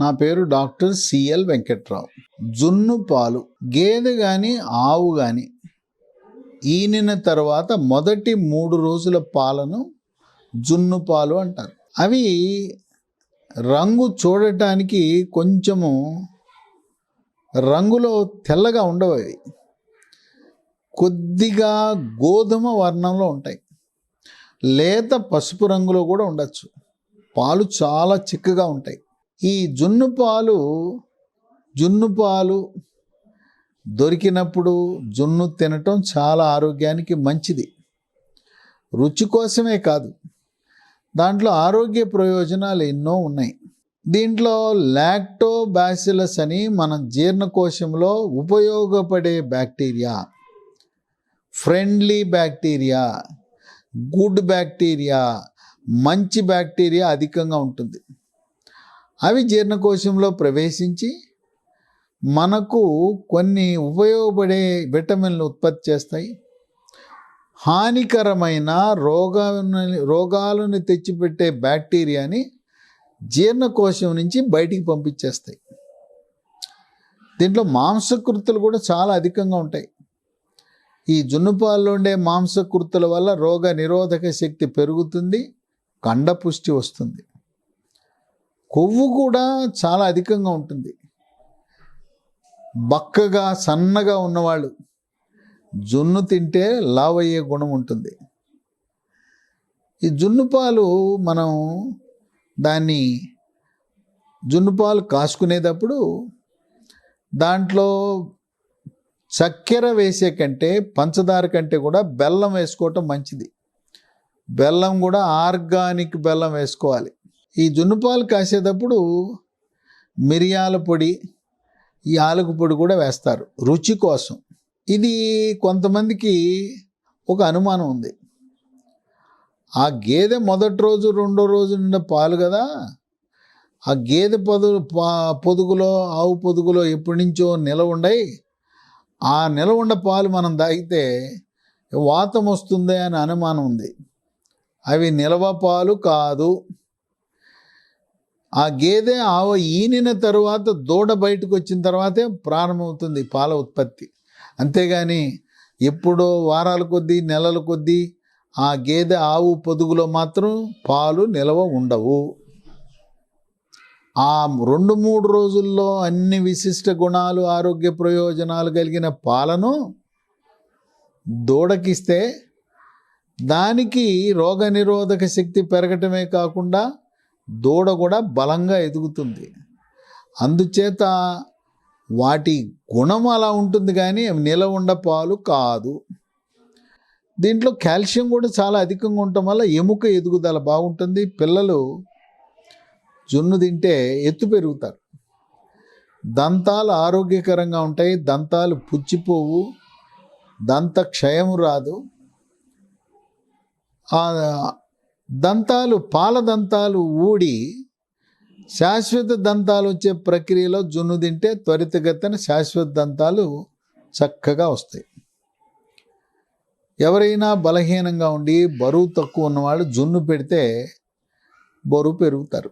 నా పేరు doctor CL Venkatrao. జున్ను పాలు గేదె కానీ ఆవు కానీ ఈనిన తర్వాత మొదటి మూడు రోజుల పాలను జున్ను పాలు అంటారు. అవి రంగు చూడటానికి కొంచెము రంగులో తెల్లగా ఉండవు అవి. కొద్దిగా గోధుమ వర్ణంలో ఉంటాయి. లేత పసుపు రంగులో కూడా ఉండొచ్చు. పాలు చాలా చిక్కగా ఉంటాయి. ఈ జున్ను పాలు జున్ను పాలు దొరికినప్పుడు జున్ను తినటం చాలా ఆరోగ్యానికి మంచిది. రుచి కోసమే కాదు దాంట్లో ఆరోగ్య ప్రయోజనాలు ఎన్నో ఉన్నాయి. దీంట్లో లాక్టోబాసిలస్ అని మన జీర్ణకోశంలో ఉపయోగపడే bacteria friendly bacteria good bacteria మంచి బ్యాక్టీరియా అధికంగా ఉంటుంది. అవి జీర్ణకోశంలో ప్రవేశించి మనకు కొన్ని ఉపయోగపడే విటమిన్లు ఉత్పత్తి చేస్తాయి. హానికరమైన రోగాలను రోగాలను తెచ్చిపెట్టే బ్యాక్టీరియాని జీర్ణకోశం నుంచి బయటికి పంపించేస్తాయి. దీంట్లో మాంసకృతులు కూడా చాలా అధికంగా ఉంటాయి. ఈ జున్నుపాల్లో ఉండే మాంసకృతుల వల్ల రోగ నిరోధక శక్తి పెరుగుతుంది కండపుష్టి వస్తుంది. కొవ్వు కూడా చాలా అధికంగా ఉంటుంది. బక్కగా సన్నగా ఉన్నవాళ్ళు జున్ను తింటే లావ్ అయ్యే గుణం ఉంటుంది. ఈ జున్ను పాలు మనం దాన్ని జున్ను పాలు కాసుకునేటప్పుడు దాంట్లో చక్కెర వేసే కంటే పంచదార కంటే కూడా బెల్లం వేసుకోవటం మంచిది. బెల్లం కూడా ఆర్గానిక్ బెల్లం వేసుకోవాలి. ఈ జున్ను పాలు కాసేటప్పుడు మిరియాల పొడి ఈ పొడి కూడా వేస్తారు రుచి కోసం. ఇది కొంతమందికి ఒక అనుమానం ఉంది. ఆ గేదె మొదటి రోజు రెండో రోజు నిండా పాలు కదా? ఆ గేదె పొదు పా పొదుగులో ఆవు పొదుగులో ఎప్పటి నుంచో నిలవ ఉండయి. ఆ నిలవ ఉండ పాలు మనం తాగితే వాతం వస్తుంది అనే అనుమానం ఉంది. అవి నిలవ పాలు కాదు. ఆ గేదె ఆవ ఈనిన తరువాత దూడ బయటకు వచ్చిన తర్వాతే ప్రారంభమవుతుంది పాల ఉత్పత్తి. అంతేగాని ఎప్పుడో వారాల కొద్దీ నెలల కొద్దీ ఆ గేదె ఆవు పొదుగులో మాత్రం పాలు నిలవ ఉండవు. ఆ రెండు మూడు రోజుల్లో అన్ని విశిష్ట గుణాలు ఆరోగ్య ప్రయోజనాలు కలిగిన పాలను దూడకిస్తే దానికి రోగనిరోధక శక్తి పెరగటమే కాకుండా దూడ కూడా బలంగా ఎదుగుతుంది. అందుచేత వాటి గుణం అలా ఉంటుంది కానీ అవి నిలవ ఉండ పాలు కాదు. దీంట్లో కాల్షియం కూడా చాలా అధికంగా ఉండటం వల్ల ఎముక ఎదుగుదల బాగుంటుంది. పిల్లలు జున్ను తింటే ఎత్తు పెరుగుతారు. దంతాలు ఆరోగ్యకరంగా ఉంటాయి. దంతాలు పుచ్చిపోవు. దంత క్షయం రాదు దంతాలు పాల దంతాలు ఊడి శాశ్వత దంతాలు వచ్చే ప్రక్రియలో జున్ను తింటే త్వరితగతిన శాశ్వత దంతాలు చక్కగా వస్తాయి. ఎవరైనా బలహీనంగా ఉండి బరువు తక్కువ ఉన్నవాళ్ళు జున్ను పెడితే బరువు పెరుగుతారు.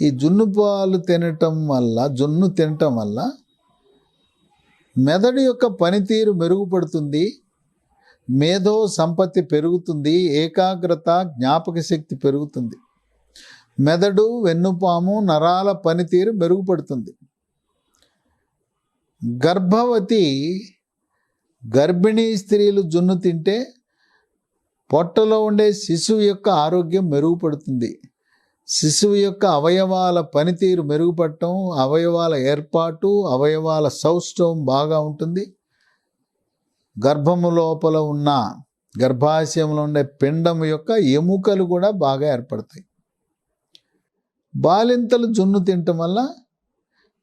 ఈ జున్ను పాలు తినటం వల్ల జున్ను తినటం వల్ల మెదడు యొక్క పనితీరు మెరుగుపడుతుంది. మేధో సంపత్తి పెరుగుతుంది ఏకాగ్రత జ్ఞాపక శక్తి పెరుగుతుంది. మెదడు వెన్నుపాము నరాల పనితీరు మెరుగుపడుతుంది. గర్భవతి గర్భిణీ స్త్రీలు జున్ను తింటే పొట్టలో ఉండే శిశువు యొక్క ఆరోగ్యం మెరుగుపడుతుంది. శిశువు యొక్క అవయవాల పనితీరు మెరుగుపడటం అవయవాల ఏర్పాటు అవయవాల సౌష్ఠవం బాగా ఉంటుంది. గర్భము లోపల ఉన్న గర్భాశయంలో ఉండే పిండం యొక్క ఎముకలు కూడా బాగా ఏర్పడతాయి. బాలింతలు జున్ను తినటం వల్ల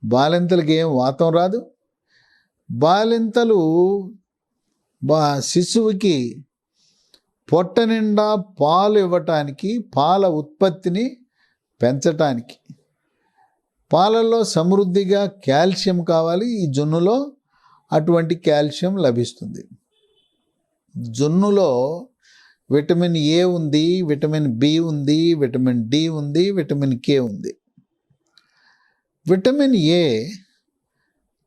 బాలింతలకి ఏం వాతం రాదు. బాలింతలు బా శిశువుకి పొట్ట నిండా పాలు ఇవ్వటానికి పాల ఉత్పత్తిని పెంచటానికి పాలల్లో సమృద్ధిగా కాల్షియం కావాలి ఈ జున్నులో. అటువంటి కాల్షియం లభిస్తుంది. జున్నులో విటమిన్ ఏ ఉంది విటమిన్ బి ఉంది విటమిన్ డి ఉంది విటమిన్ కే ఉంది. విటమిన్ ఏ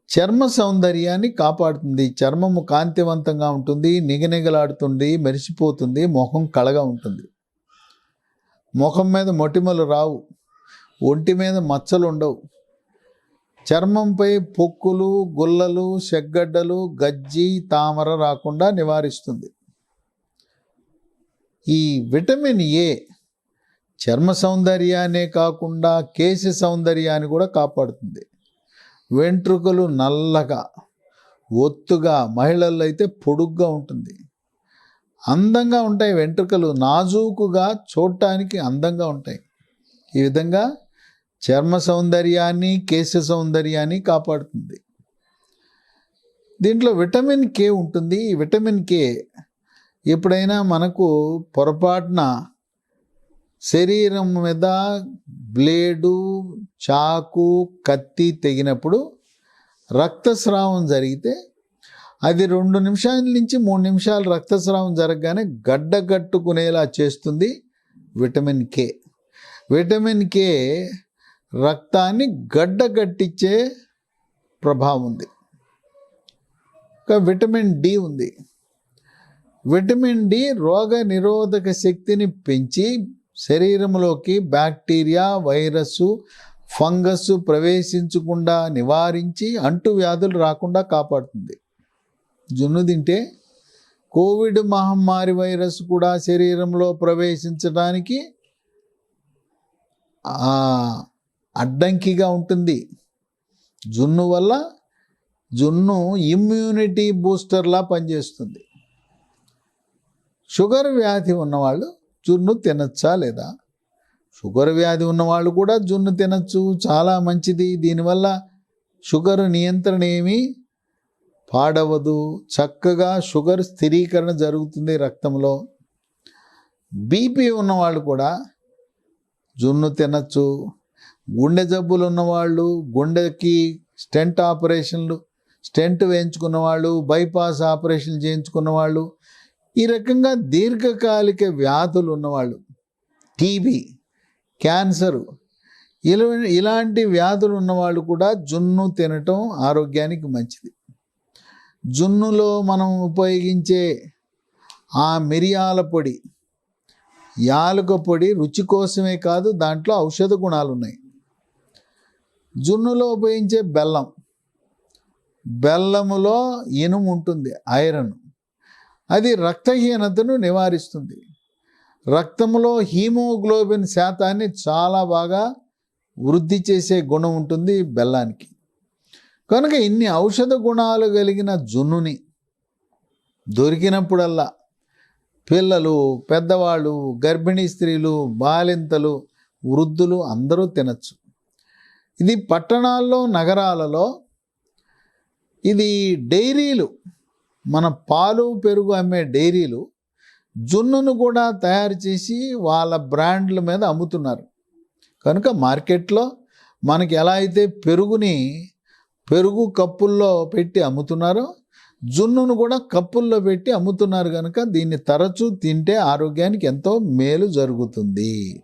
చర్మ సౌందర్యాన్ని కాపాడుతుంది. చర్మము కాంతివంతంగా ఉంటుంది నిగనిగలాడుతుంది మెరిసిపోతుంది ముఖం కళగా ఉంటుంది. ముఖం మీద మొటిమలు రావు ఒంటి మీద మచ్చలు ఉండవు చర్మంపై పొక్కులు గుల్లలు చెగ్గడ్డలు గజ్జి తామర రాకుండా నివారిస్తుంది. ఈ విటమిన్ ఏ చర్మ సౌందర్యాన్నే కాకుండా కేశ సౌందర్యాన్ని కూడా కాపాడుతుంది. వెంట్రుకలు నల్లగా ఒత్తుగా మహిళల్లో అయితే పొడుగ్గా ఉంటుంది. అందంగా ఉంటాయి వెంట్రుకలు నాజూకుగా చూడటానికి అందంగా ఉంటాయి. ఈ విధంగా చర్మ సౌందర్యాన్ని కేశ సౌందర్యాన్ని కాపాడుతుంది. దీంట్లో విటమిన్ కే ఉంటుంది. ఈ విటమిన్ కే ఎప్పుడైనా మనకు పొరపాటున శరీరం మీద బ్లేడు చాకు కత్తి తెగినప్పుడు రక్తస్రావం జరిగితే అది రెండు నిమిషాల నుంచి మూడు నిమిషాలు రక్తస్రావం జరగగానే గడ్డగట్టుకునేలా చేస్తుంది విటమిన్ కే. విటమిన్ కే రక్తాన్ని గడ్డగట్టించే ప్రభావం ఉంది. ఇంకా విటమిన్ డి ఉంది. విటమిన్ డి రోగ నిరోధక శక్తిని పెంచి శరీరంలోకి బ్యాక్టీరియా వైరస్ ఫంగస్ ప్రవేశించకుండా నివారించి అంటు వ్యాధులు రాకుండా కాపాడుతుంది. జున్ను తింటే కోవిడ్ మహమ్మారి వైరస్ కూడా శరీరంలో ప్రవేశించడానికి అడ్డంకిగా ఉంటుంది. జున్ను వల్ల జున్ను ఇమ్యూనిటీ బూస్టర్లా పనిచేస్తుంది. షుగర్ వ్యాధి ఉన్నవాళ్ళు జున్ను తినచ్చా లేదా? షుగర్ వ్యాధి ఉన్నవాళ్ళు కూడా జున్ను తినచ్చు. చాలా మంచిది. దీనివల్ల షుగర్ నియంత్రణ ఏమీ పాడవదు. చక్కగా షుగర్ స్థిరీకరణ జరుగుతుంది రక్తంలో. బీపీ ఉన్నవాళ్ళు కూడా జున్ను తినచ్చు. గుండె జబ్బులు ఉన్నవాళ్ళు గుండెకి స్టెంట్ ఆపరేషన్లు స్టెంట్ వేయించుకున్న వాళ్ళు బైపాస్ ఆపరేషన్ చేయించుకున్న వాళ్ళు ఈ రకంగా దీర్ఘకాలిక వ్యాధులు ఉన్నవాళ్ళు టీబీ క్యాన్సరు ఇలా ఇలాంటి వ్యాధులు ఉన్నవాళ్ళు కూడా జున్ను తినటం ఆరోగ్యానికి మంచిది. జున్నులో మనం ఉపయోగించే ఆ మిరియాల పొడి యాలక పొడి రుచి కోసమే కాదు దాంట్లో ఔషధ గుణాలు ఉన్నాయి జున్నులో ఉపయోగించే బెల్లం. బెల్లములో ఇనుము ఉంటుంది ఐరన్. అది రక్తహీనతను నివారిస్తుంది. రక్తంలో హీమోగ్లోబిన్ శాతాన్ని చాలా బాగా వృద్ధి చేసే గుణం ఉంటుంది బెల్లానికి. కనుక ఇన్ని ఔషధ గుణాలు కలిగిన జున్నుని దొరికినప్పుడల్లా పిల్లలు పెద్దవాళ్ళు గర్భిణీ స్త్రీలు బాలింతలు వృద్ధులు అందరూ తినచ్చు. ఇది పట్టణాల్లో నగరాలలో ఇది డైరీలు. మన పాలు పెరుగు అమ్మే డైరీలు జున్నును కూడా తయారు చేసి వాళ్ళ బ్రాండ్ల మీద అమ్ముతున్నారు. కనుక మార్కెట్లో మనకి ఎలా అయితే పెరుగుని పెరుగు కప్పుల్లో పెట్టి అమ్ముతున్నారో జున్నును కూడా కప్పుల్లో పెట్టి అమ్ముతున్నారు కనుక దీన్ని తరచూ తింటే ఆరోగ్యానికి ఎంతో మేలు జరుగుతుంది.